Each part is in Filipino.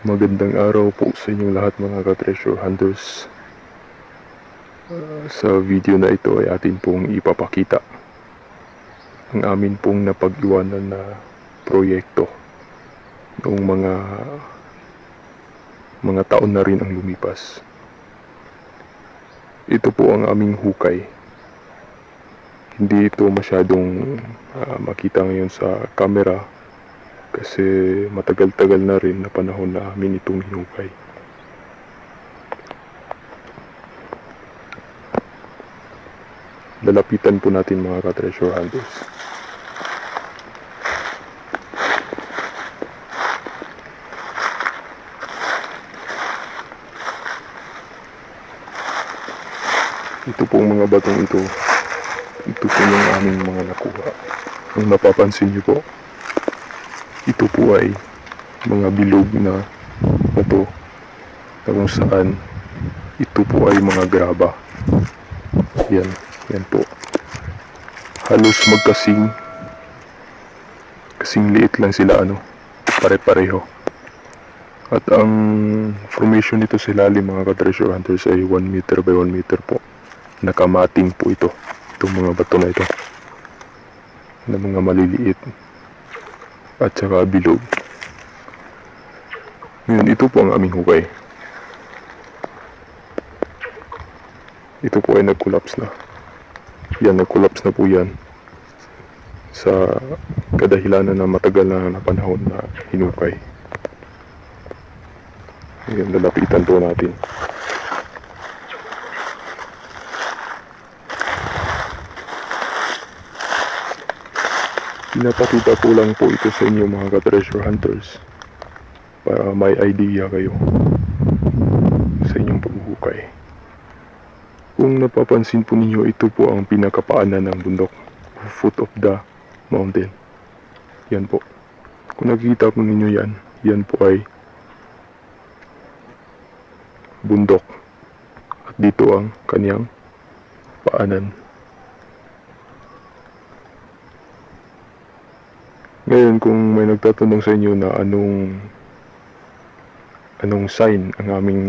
Magandang araw po sa inyong lahat mga ka-treasure hunters. Ah, sa video na ito ay atin pong ipapakita ang amin pong napag-iwanan na proyekto noong mga mga taon na rin ang lumipas. Ito po ang aming hukay. Hindi ito masyadong ah, makita ngayon sa camera kasi matagal-tagal na rin na panahon na amin itong hinukay. Lalapitan po natin mga ka-treasure hunters. Ito pong mga batong ito, ito po yung aming mga nakuha. Kung napapansin niyo po, ito po ay mga bilog na bato na kung saan ito po ay mga graba. Yan, yan po. Halos magkasing kasing liit lang sila ano, pare-pareho. At ang formation nito sa ilalim mga ka-treasure hunters ay 1 meter by 1 meter po. Nakamating po ito. Itong mga bato na ito. Na mga maliliit at saka bilog. Ngayon, ito po ang aming hukay. Ito po ay nag-collapse na. Yan, nag-collapse na po yan. Sa kadahilanan na matagal na, na panahon na hinukay. Ngayon, lalapitan po natin. Pinapakita ko lang po ito sa inyo mga ka-treasure hunters para may idea kayo sa inyong paghuhukay. Kung napapansin po ninyo, ito po ang pinakapaanan ng bundok, foot of the mountain. Yan po. Kung nakikita po ninyo yan, yan po ay bundok. At dito ang kaniyang paanan. Ngayon, kung may nagtatanong sa inyo na anong anong sign ang aming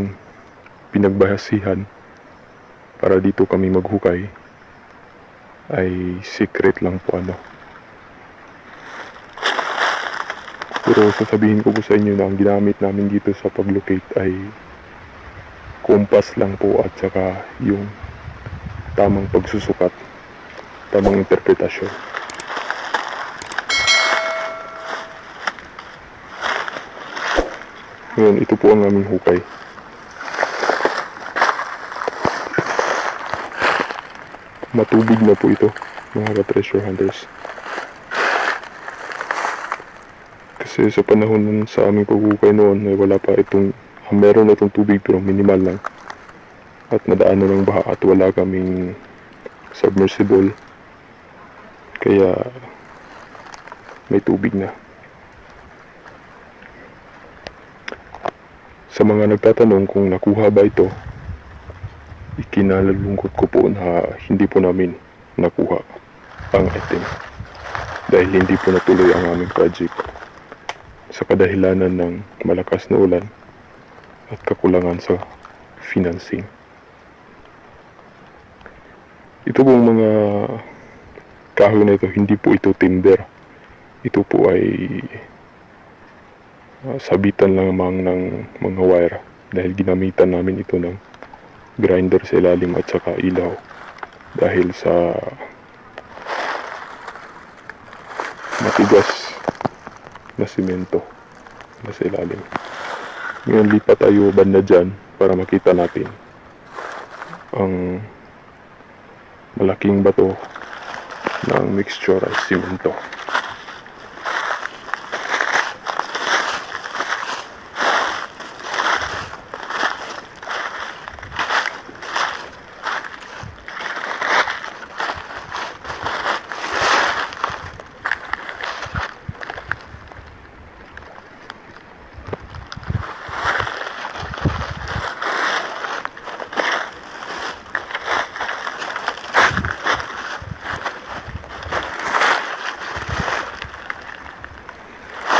pinagbahasihan para dito kami maghukay, ay secret lang po ano. Pero sasabihin ko po sa inyo na ang ginamit namin dito sa paglocate ay kompas lang po at saka yung tamang pagsusukat, tamang interpretasyon. Ngayon, ito po ang aming hukay. Matubig na po ito, mga ka-treasure hunters. Kasi sa panahon sa aming paghukay noon, ay wala pa itong, ah, meron na itong tubig pero minimal lang. At nadaan na ng baha at wala kaming submersible. Kaya may tubig na. Sa mga nagtatanong kung nakuha ba ito, ikinalulungkot ko po na hindi po namin nakuha ang item dahil hindi po natuloy ang aming project sa kadahilanan ng malakas na ulan at kakulangan sa financing. Ito pong mga kahoy na ito, hindi po ito timber. Ito po ay uh, sabitan lang lamang ng mga wire dahil ginamitan namin ito ng grinder sa ilalim at saka ilaw dahil sa matigas na simento na sa ilalim. Ngayon lipat tayo banda dyan para makita natin ang malaking bato ng mixture at simento.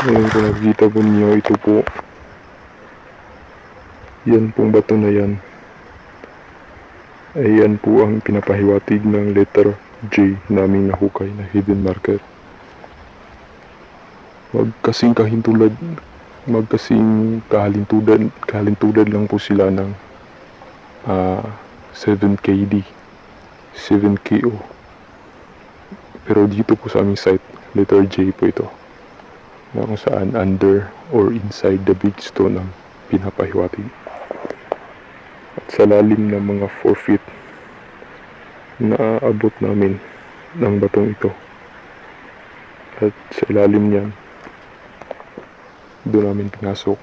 Ngayon kung nakikita po ito po Yan pong bato na yan. Ay yan po ang pinapahiwatig ng letter J naming nahukay na hidden marker. Magkasing kahintulad, magkasing kahalintulad, kahalintulad lang po sila ng ah, 7KD, 7KO. Pero dito po sa aming site, letter J po ito. Na kung saan under or inside the big stone ang pinapahiwatig. At sa lalim ng mga 4 feet na abot namin ng batong ito. At sa ilalim niyan, doon namin pinasok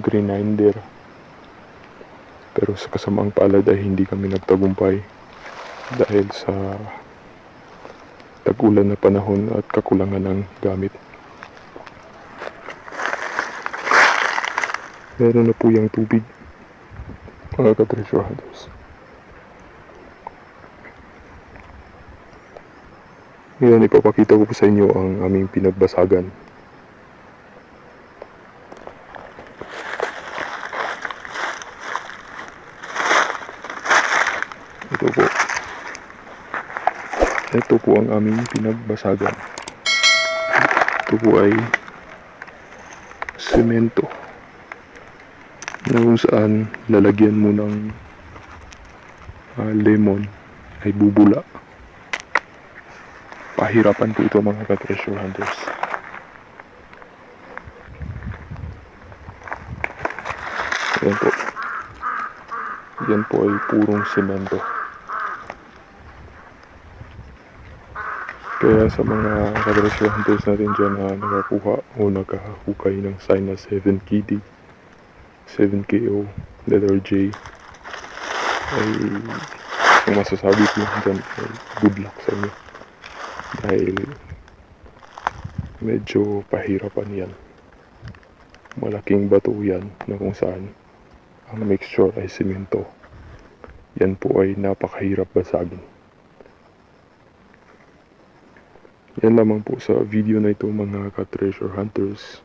grinder. Pero sa kasamaang palad ay hindi kami nagtagumpay dahil sa tag-ulan na panahon at kakulangan ng gamit. Meron na po yung tubig mga hunters. Ngayon ipapakita ko po sa inyo ang aming pinagbasagan. Ito po. Ito po ang aming pinagbasagan. Ito po ay semento na kung saan lalagyan mo ng ah, lemon ay bubula. Pahirapan po ito mga ka-treasure hunters. Yan po. Yan po ay purong semento. Kaya sa mga ka-treasure hunters natin dyan na nakakuha o nakahukay ng sign na 7 KD, 7KO, letter J, ay ang masasabi ko dyan ay good luck sa inyo. Dahil medyo pahirapan yan. Malaking bato yan na kung saan ang mixture ay simento. Yan po ay napakahirap basagin. Yan lamang po sa video na ito mga ka-treasure hunters.